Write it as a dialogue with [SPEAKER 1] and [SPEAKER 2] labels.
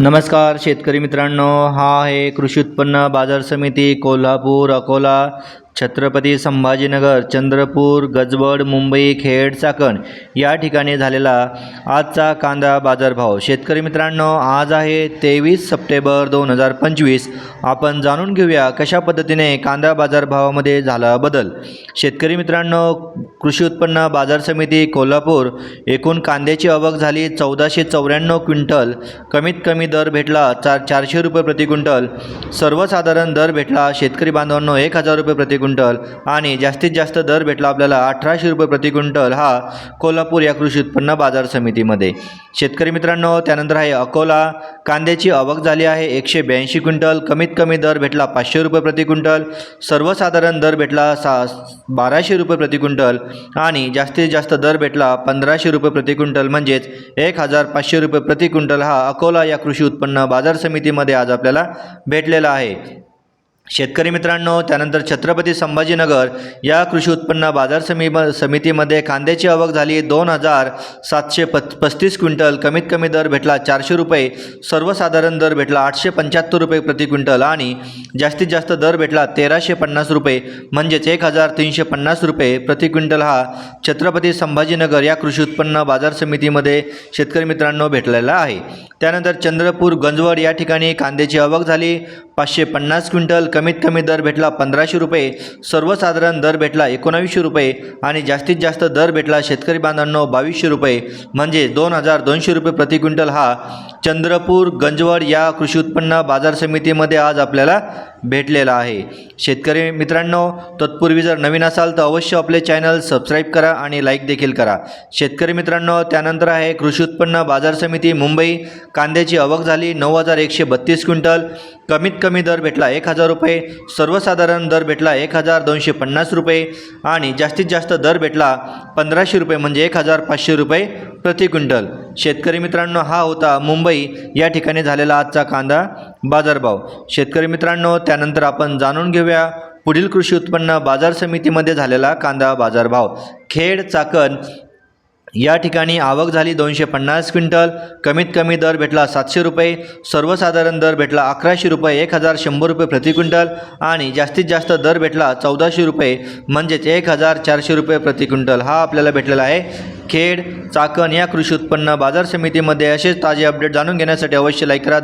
[SPEAKER 1] नमस्कार शेतकरी मित्रांनो हा आहे कृषी उत्पन्न बाजार समिती कोल्हापूर अकोला. छत्रपती संभाजीनगर चंद्रपूर गजबड मुंबई खेड चाकण या ठिकाणी झालेला आजचा कांदा बाजारभाव. शेतकरी मित्रांनो आज आहे तेवीस सप्टेंबर दोन हजार पंचवीस. आपण जाणून घेऊया कशा पद्धतीने कांदा बाजारभावामध्ये झाला बदल. शेतकरी मित्रांनो कृषी उत्पन्न बाजार समिती कोल्हापूर एकूण कांद्याची आवक झाली चौदाशे चौऱ्याण्णव क्विंटल. कमीत कमी दर भेटला चार चारशे रुपये प्रति क्विंटल. सर्वसाधारण दर भेटला शेतकरी बांधवांनो एक हजार रुपये प्रति क्विंटल आणि जास्तीत जास्त दर भेटला आपल्याला अठराशे रुपये प्रति क्विंटल हा कोल्हापूर या कृषी उत्पन्न बाजार समितीमध्ये. शेतकरी मित्रांनो त्यानंतर आहे अकोला. कांद्याची आवक झाली आहे एकशे ब्याऐंशी क्विंटल. कमीत कमी दर भेटला पाचशे रुपये प्रति क्विंटल. सर्वसाधारण दर भेटला सा बाराशे रुपये प्रति क्विंटल आणि जास्तीत जास्त दर भेटला पंधराशे रुपये प्रति क्विंटल. म्हणजेच एक हजार पाचशे रुपये प्रति क्विंटल हा अकोला या कृषी उत्पन्न बाजार समितीमध्ये आज आपल्याला भेटलेला आहे. शेतकरी मित्रांनो त्यानंतर छत्रपती संभाजीनगर या कृषी उत्पन्न बाजार समी समितीमध्ये कांद्याची आवक झाली. दोन हजार सातशे पत पस्तीस क्विंटल कमीत कमी दर भेटला चारशे रुपये. सर्वसाधारण दर भेटला आठशे पंच्याहत्तर रुपये प्रति क्विंटल आणि जास्तीत जास्त दर भेटला तेराशे पन्नास रुपये. म्हणजेच एक हजार तीनशे पन्नास रुपये प्रति क्विंटल हा छत्रपती संभाजीनगर या कृषी उत्पन्न बाजार समितीमध्ये शेतकरी मित्रांनो भेटलेला आहे. त्यानंतर चंद्रपूर गंजवड या ठिकाणी कांद्याची आवक झाली. पाचशे पन्नास क्विंटल कमीत कमी दर भेटला पंधराशे रुपये. सर्वसाधारण दर भेटला एकोणावीसशे रुपये आणि जास्तीत जास्त दर भेटला शेतकरी बांधवांनो बावीसशे रुपये. म्हणजे दोन हजार दोनशे रुपये प्रति क्विंटल हा चंद्रपूर गंजवड या कृषी उत्पन्न बाजार समितीमध्ये आज आपल्याला भेटलेला आहे. शेतकरी मित्रांनो तत्पूर्वी जर नवीन असाल तर अवश्य आपले चॅनल सबस्क्राईब करा आणि लाईक देखील करा. शेतकरी मित्रांनो त्यानंतर आहे कृषी उत्पन्न बाजार समिती मुंबई. कांद्याची आवक झाली नऊ हजार एकशे बत्तीस क्विंटल. कमीत कमी दर भेटला एक हजार रुपये सर्वसाधारण दर भेटला एक हजार दोनशे पन्नास रुपये आणि जास्तीत जास्त दर भेटला पंधराशे रुपये म्हणजे एक हजार पाचशे रुपये प्रति क्विंटल. शेतकरी मित्रांनो हा होता मुंबई. या ठिकाणी झालेला आजचा कांदा बाजारभाव. शेतकरी मित्रांनो त्यानंतर आपण जाणून घेऊया पुढील कृषी उत्पन्न बाजार समितीमध्ये झालेला कांदा बाजारभाव. खेड चाकण या ठिकाणी आवक झाली दोनशे पन्नास क्विंटल. कमीत कमी दर भेटला सातशे रुपये. सर्वसाधारण दर भेटला अकराशे रुपये एक हजार शंभर रुपये प्रति क्विंटल. आणि जास्तीत जास्त दर भेटला चौदाशे रुपये म्हणजेच एक हजार चारशे रुपये प्रति क्विंटल. हा आपल्याला भेटलेला आहे. खेड चाकण या कृषी उत्पन्न बाजार समितीमध्ये असेच ताजे अपडेट जाणून घेण्यासाठी अवश्य लाईक करा.